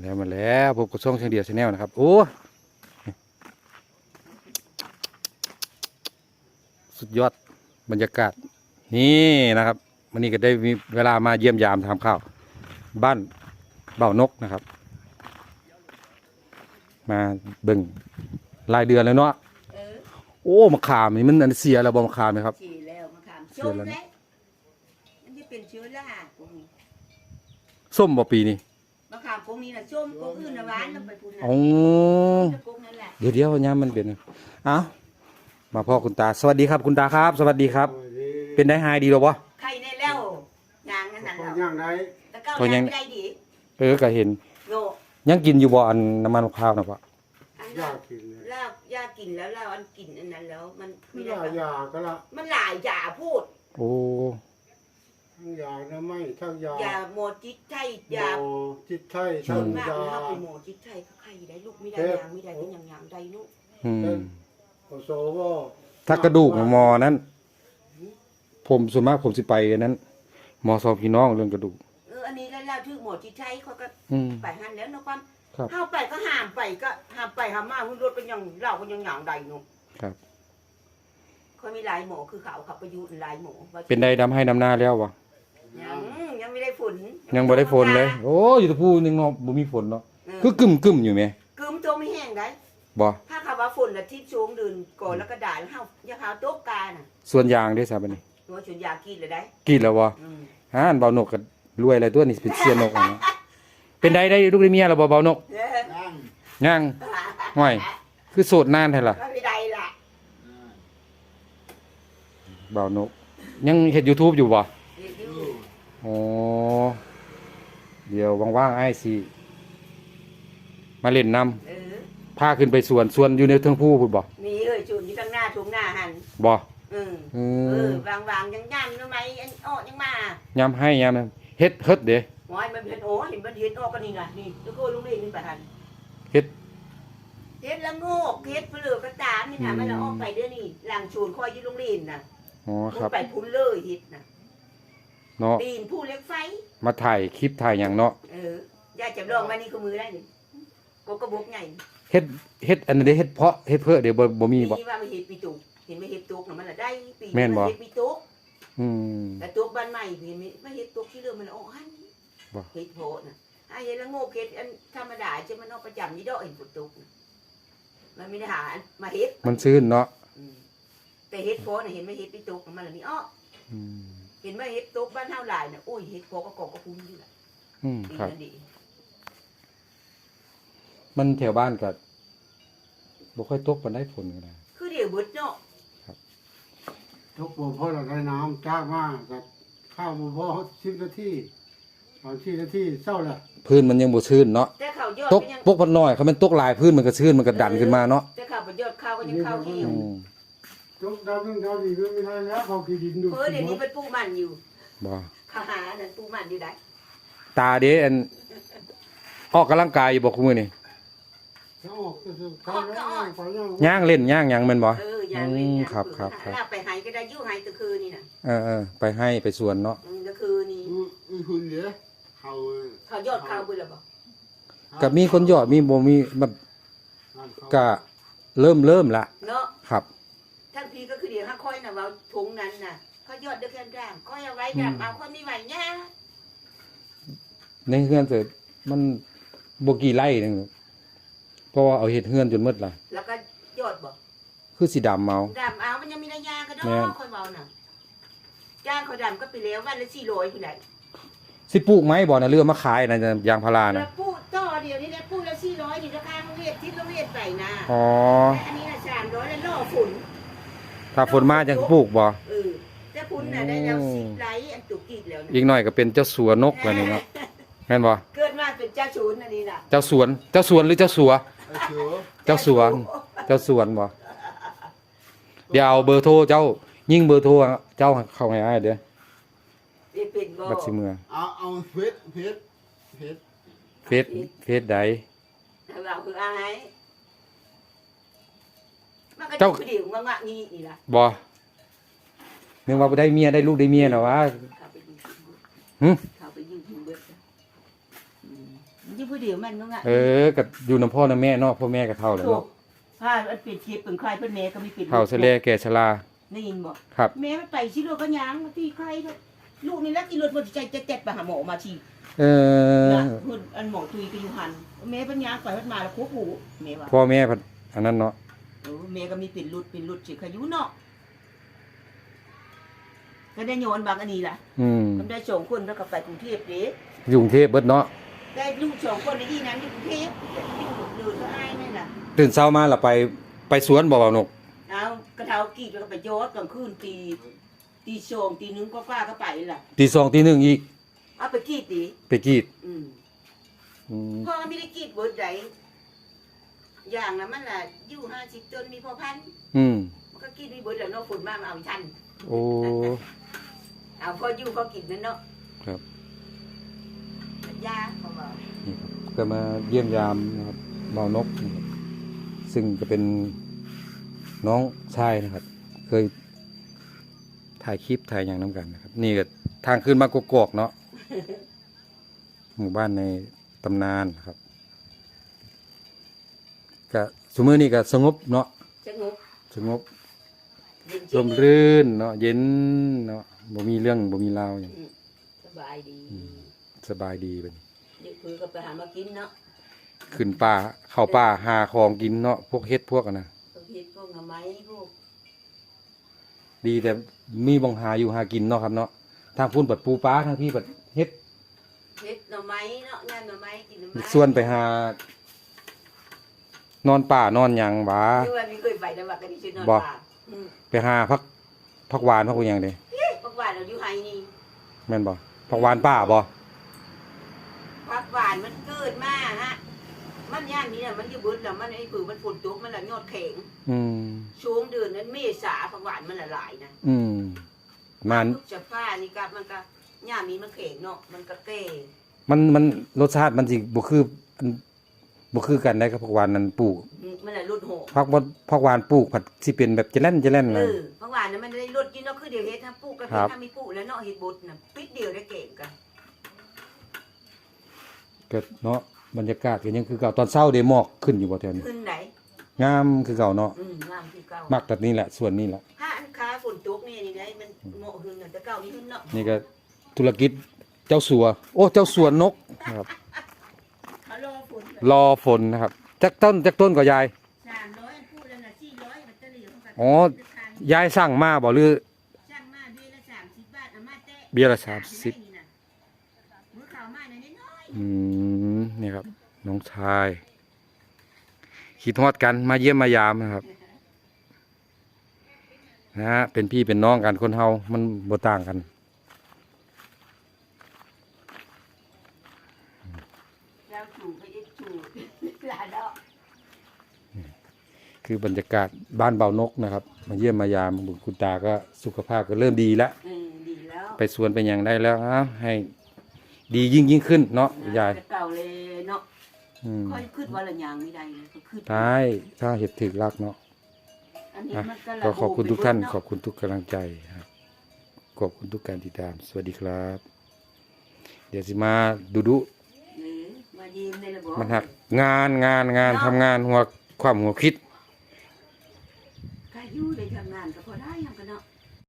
แล้วมาแล้วพบกับช่องเชียงเดียวชาแนลนะครับ โอ้ สุดยอดบรรยากาศ นี่นะครับวันนี้ก็ได้มีเวลามาเยี่ยมยามทำข้าว บ้านเบ่านกนะครับ มาเบิ่งรายเดือนแล้วเนาะเออโอ้มะขามนี่มันอันเสียแล้วบ่มะขามไหมครับฉี่แล้วมะขามเสีส้ยมแล้วไหมนะมันจะเป็นเชื้อราพวกนี้ส้มบ่ปีนี้มะขามพวก นี้นะส้มพวกอื่นนะหวานแล้วไปพูดนะอ๋อพวกนั้นแหละ เดี๋ยวเดี๋ยวๆยามมันเป็นเอ้ามาพ่อคุณตา สวัสดีครับคุณตาครับ สวัสดีครับ เป็นได้หายดีหรอวะ ใครในแล้วยางนั่นน่ะก็แล้วย่างได้แต่เก้าก็ยัยางงไม่ได้ดีเออก็เห็น โยยังกินอยู่บ่อันน้ำมันมะพร้าวนะพ่ออันย่านั้นกินเลยลาบยากินแล้วเราอันกินอันนั้นแล้วมันไม่ไม่ได้ได้ยาก็ละมันหลายยาพูด โอ้ ทั้งยาน้ำไม่ทั้งยายาโมจิตไทยโมยาจิตไทยส่ทั้วงนมากยาเราไปโมจิตไทยเขาใครได้ลูกไม่ได้ยางไม่ได้เป็นอย่างอย่างใดลูกอืมโอโซโวถ้ากระดูกหมอนั้น ผมส่วนมากผมสิไปอันนั้น หมอสองพี่น้องเรื่องกระดูก เอออันนี้แล้วเราถือโมจิตไทยเขาก็อืม ไปหันแล้วเนาะความครับ ห้ามไปก็ห้ามไปก็ห้ามไปห้ามมาหุ่นรถเป็นอย่างเราเป็นอย่างอย่างใดเนาะครับ เขามีหลายหมอคือเขาขับประยุทธ์หลายหมอว่าเป็นได้ดำให้ดำหน้าแล้ววะ ยังยังไม่ได้ฝนยังบ่ได้ฝนเลย โอ้อยู่แตะพูนึงเนาะบ่มีฝนเนาะเออคือกึ่มกึ่มๆอยู่ไหมกึมตัวไม่แห้งได้บ่ถ้าเขาว่าฝนละทิศสูงเดินก่อนแล้วก็ด่าแล้วเฮาอย่าเขาโต๊ะกาน่ะส่วนยางได้ซะบัดนี้ตัวชนยากินเลยได้กินแล้วบ่อืมฮานเบานกก็รวยอะไรตัวนี้เป็นเสียนกอะนะเป็นได้ได้ลูกได้เมียแล้วบ่เบานกเออนั่งยังห่วยคือโสดนานแท้ล่ะก็ไม่ได้ล่ะเบานกยังเฮ็ด YouTube อยู่บ่ เดี๋ยวดู อ๋อ เดี๋ยวว่างๆไอ้ายสิมาเล่นนำเออพาขึ้นไปสวนสวนอยู่ในเทิงผู้พุ่นบ่มีเอ้ยชุนอยู่ข้างหน้าทุ่งหน้าหันบ่เออเอเอออวางวางๆยังยันทำไมอันอ้อยังมายามให้ยามนั้นเฮ็ดเฮ็ดเด้หมอยมันเป็นโอ้เห็นมันเห็นออกกันนี่ไงนี่แล้วก็ลุงเล่นนี่ประทันเฮ็ด เฮ็ดละโงกเฮ็ดเปลือกกระตามนี่นะมันละออกไปเด้อนี่หลังชวนคอยอยี่ลุงเล่นน่ะอ๋อมัครับนไปพุ่นเลยเฮ็ดน่ะ เนาะปีนผู้เล็กไฟ มาถ่ายคลิปถ่ายหยังเนาะเออย่าจำลองมานี่คือมือได้นี่กกระบอกใหญ่เฮ็ดเฮ็ดอันนั้นเด้เฮ็ดเพาะเฮ็ดเพื่อเดี๋ยวบ่บ่มีบ่ นี่ว่ามันเฮ็ดปีตุกเห็นไหมเฮ็ดตุกน่ะมันละได้ปีแม่นบ่เฮ็ดปีตุกอืม แต่ตุกบ้านใหม่เห็นไหมมาเฮ็ดตุกที่เรื่องมันออกหันบ่เฮ็ดโพดน่ะไอ้เฮ็ดละโงกเฮ็ดอันธรรมดาจะมันออกประจำนี่ดอกเห็นปุตุกน่ะมันไม่ได้หาอันมาเฮ็ดมันซื่นเนาะอืมแต่เฮ็ดโพน่ะเห็นไหมเฮ็ดปีตุกน่ะมันละนี่อ้อ อืม เห็นไหมเฮ็ดตุกบ้านเฮาหลายน่ะอุ้ยเฮ็ดโพก็กอกก็คุ้มอยู่ล่ะอืมปีครับ นั้นดีมันแถวบ้านก็บ่ค่อยตกปานได้ฝนก็ได้ คือเดี๋ยวเบิดเนาะทุกปเพราะเราได้น้ำจ้ากมากกับข้าวบุพอสิบนาทีตอนที่นาทีเศร้าละพื้นมันยังบ่ชื้นเนาะแต่เขายอดตกก็ยังปกพันน้อยเขามันตกหลายพื้นมันก็ชื้นมันก็ดันขึ้นมาเนาะแต่เขาประยอดข้าวก็ยังข้าวเขียวอืม ทุกดาวนึงดาวดีก็ไม่ได้แล้วเขากินดินดูเออเดี๋ยวนี้เป็นปูมันอยู่บ่ข้าหานั่นปูมันอยู่ได้ตาเด้อันออกกำลังกายอยู่บ่คุมื้อนี่เขาออกก็คือเขาแล้วไปย่างย่างเล่นย่างหยังแม่นบ่เอออย่างเว้นอืมอย่างครับเออครับครับลากไปหายก็ได้อยู่หายตะคืนนี่น่ะเออเออไปให้ไปสวนเนาะอืมตะคืนนี่อืออือคุณเดี๋ยวเขาเขายอดข้าวเบิ่ละบ่ก็มีคนยอดมีบ่มีแบบก็เริ่มเริ่มละเนาะครับ ทั้งพีก็คือเดี๋ยวห้าค่อยน่ะเว้าถุงนั้นน่ะเขายอดเด้อแค่ร่างก็เอาไว้ดับเอาคนไม่ไหวย่าในเฮือนเสร็จมันบ่กี่ไร่นึงเพราะว่าเอาเฮ็ดเฮือนจนหมดล่ะแล้วก็ยอดบ่คือสิดำเมาดำเอามันยังมีระยะก็ดอแม่นค่อยเว้าน่ะจ้างเขาดำก็ไปแล้ววันละ400พุ่นได้สิปลูกไม้บ่นะเรือมาขายนะยางพาราแล้นะวพูดต่อเดี๋ยวนี้นะพูดละ400นี่ราคาโรงเรียนที่โรงเรียนไปนะอ๋อแต่อันนี้น่ะ300แล้วล่อฝุ่น ถ้าฝนมาจังปลูกบ่เออแต่คุณน่ะได้แล้วโอ้สิบไลท์อันตุกกีดแล้วนะอีกหน่อยก็เป็นเจ้าสัวนกแล้วนี่เนาะแม่นบ่เกิดมาเป็นเจ้าชูนอันนี้น่ะเจ้าสวน เจ้าสวนหรือเจ้าสัว ไอ้เสือเจ้าสวน เจ้าสวนบ่เดี๋ยวเอาเบอร์โทรเจ้า ยิ่งเบอร์โทรเจ้าเข้าให้อ้ายเด้อเรียกเป็นบ่บัดสิเมือเอาเอาเพชรเพชรเพชรเฟซเฟซใดเราคืออาย มันก็เจ้า คือเดี๋ยวงะงี้นี่ล่ะบ่นึกว่าบ่ได้เมียได้ลูกได้เมียน่ะวะ เข้าไปยิงหึ เข้าไปยิงถึงเบิดจ้ะอืมยี่ผู้เดียวมันก็งะเออกับอยู่น้ำพ่อน้ำแม่เนาะพ่อแม่ก็เท่าแล้วถูกเนาะผ้ามันปิดทิพย์เป็นใครเพิ่นแม่ก็มีปิดเท่าเสลแก่ชราได้ยินบ่ครับ แม่มันไปสิลูกก็ยางมาที่ใครเถอะลูกนี่แล้วกินรถมันใจจะเจ็ดไปหาหมอมาที เออนะเพิ่นอันหมอตุยก็อยู่หันแม่เพิ่นยางไปเพิ่นมาแล้วโคหูแม่ว่าพ่อแม่พัดอันนั้นเนาะ เออแม่ก็มีปิดรุดปิดรุดสิขยุเนาะก็ได้โยนบางอันนี้ล่ะอืมมันได้สองคนแล้วก็ไปกรุงเทพเด้อยู่กรุงเทพเบิดเนาะได้ลูกสองคนในที่นั้นที่กรุงเทพอยู่ก็อายนั่นน่ะตื่นเช้ามาและไปไปสวนบ่เบานก เอากระเทากรีดแล้วก็ไปยอดกลางคืนตีตีสองตีหนึงก็ฟ้าก็ไปล่ะตีสองตีหนึ่งอีกเอาไปกรีดดิไปกรีดอืม อืมพ่อไม่ได้กรีดเบิดใด อย่างนั้นมันล่ะอยู่ห้าสิบต้นมีพ่อพันธุ์อืม มันก็กรีดมีเบิดแล้วเนาะฝนมามันเอาทันโอ้ เอาพ่ออยู่พ่อกินนั่นเนาะครับ ยาเขาบอกนี่ครับก็มาเยี่ยมยามนะครับเบานกนะครับซึ่งจะเป็นน้องชายนะครับ เคยถ่ายคลิปถ่ายอย่างน้ำกันนะครับ นี่ก็ทางขึ้นมากกอกๆเนาะ หมู่บ้านในตำนานนะครับ ก็สมมือนี่ก็สงบเนาะสงบสงบเย็นลมรื่นเนาะเย็นเนาะบ่มีเรื่องบ่มีราวอย่างอืมสบายดีสบายดีเป็นเดี๋ยวคือก็ไปหามากินเนาะขึ้นป่าเข้าป่าหาของกินเนาะพวกเฮ็ดพวกอะนะพวกเห็ดพวกหน่อไม้พวกดีแต่มีบองหาอยู่หากินเนาะครับเนาะทางพุ่นปัดปูปลาทางพี่ปัดเฮ็ดเห็ดหน่อไม้เนาะงานหน่อไม้กินหน่อไม้ส่วนไปหา นอนป่านอนหยังหวาคือว่าไม่เคยไปแต่ว่าก็ได้ชื่อนอนบ่ป่าอืมไปหาพักพักหวานพักอหยังเด้พักหวานเราอยู่ไฮนี่แม่นบ่พักหวานป่าบ่พักหวานมันเกิดมาฮะ มันย่านนี้น่ะมันอยู่เบึดแล้วมันไอ้ผือมันฝนตกมันละยอดแข็งอืม ช่วงเดือนนั้นเมษาพักหวานมันละลายนะอืมมันพวกจะฟ้านี่กับมันก็ย่ามีมันแข็งเนาะมันก็แก่มันมันรสชาติมันสิบ่คืออัน บ่คือกันได้กับพักหวานนั้นปลูกอืมมันละรุดโหพักบ่พักหวานปลูกผัดสิเป็นแบบจะแล่นจะแล่นเอนะอพักหวานนั้นมันได้รุดอยินเนาะคือเดี๋ยวเฮ็ดถ้าปลูกก็ครัเฮ็ดบถ้ามีปลูกแล้วเนาะเฮ็ดบุญน่ะปิดเดียวได้เก่งกันก็เนาะบรรยากาศก็ยังคือเก่าตอนเช้าเดหมอกขึ้นอยู่บ่แถวนี้ขึ้นไหนงามคือเก่าเนาะอืมงามคือเก่ามักแบบนี้แหละส่วนนี้แหละ ถ้าอันค้าฝนตกนี่นี่ไงมันเหมาะขึ้นน่ะแต่เก่านี่ขึ้นเนาะนี่ก็ธุรกิจเจ้าสัว โอ้เจ้าสวนนกนะครับเขา รอฝนรอฝนนะครับจักต้นจักต้นก็ยายสามร้อยพูดแล้วน่ะสี่ร้อยมันจะเหลือของกันอ๋อยายสั่งมาบ่หรือช่างมาเบี้ยละสามสิบบาทเอามาแตะเบี้ยละสามสิบนี่น่ะมือขาวมาหน่อยน้อยอืมนี่ครับ น้องชายคิดฮอดกันมาเยี่ยมมายามนะครับนะฮะเป็นพี่เป็นน้องกันคนเฮามันบ่ต่างกัน ๆแล้วถูกไปอีกถูกหลานเนาะ คือบรรยากาศบ้านเบานกนะครับ มาเยี่ยมมายามบุญคุณตาก็สุขภาพก็เริ่มดีแล้ว เออดีแล้วไปสวนไปอย่างได้แล้วฮะให้ดียิ่งยิ่งขึ้นเนาะยายแต่เก่าเลยเนาะอืมค่อยขึ้นวันละอย่างไม่ได้เลยก็ขึ้นตายถ้าเห็ดถึกรักเนาะ อันนี้อะมันก็ก็ระขอบคุณทุกท่านไปเบิดขอบคุณทุกกำลังใจครับ ขอบคุณทุกการติดตาม สวัสดีครับ เดี๋ยวสิมาดูดูเออมายิ้มในระบบมันหักงานงานงานทำงานหัวความหัวคิดก็ อยู่ได้ทำงานก็พอได้